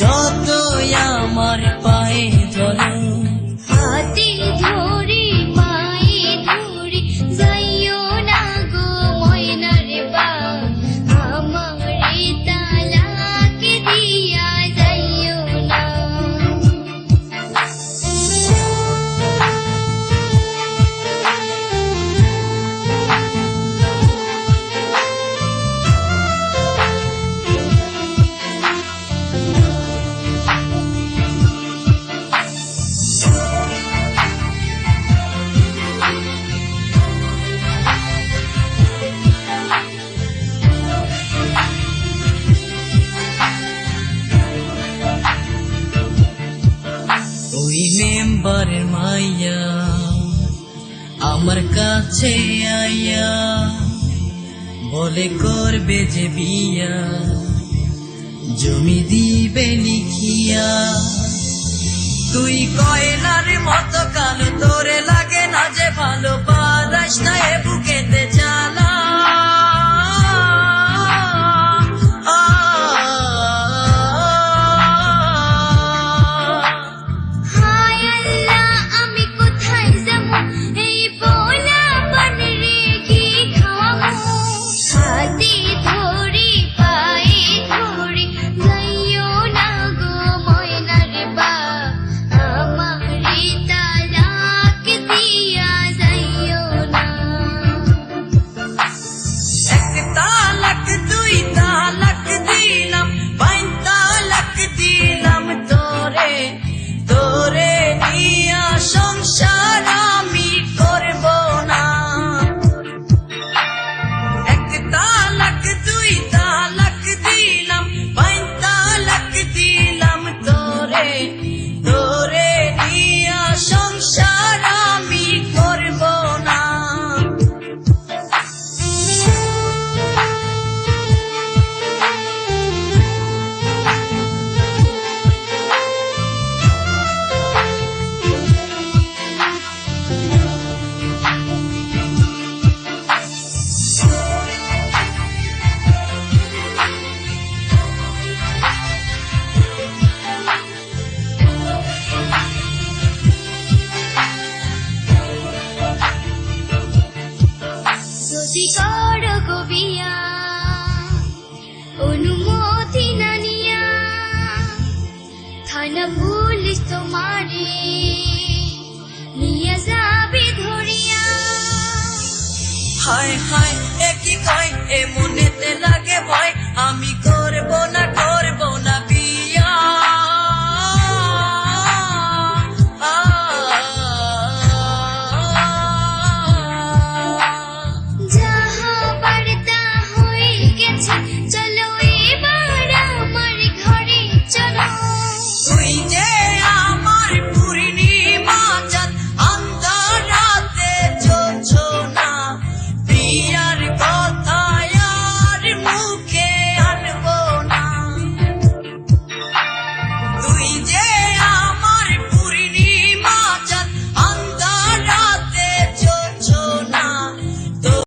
जात আমার কাছে আয়া, বলে করবে যে বিয়া। জমি দিবে লিখিয়া। তুই কয়লার মতো কালো তোরে লাগে vida. গবিয়া অনুমতি না নিয়া থানা পুলিশ তোমারে নিয়ে যাবে ধরিয়া। হায় হায়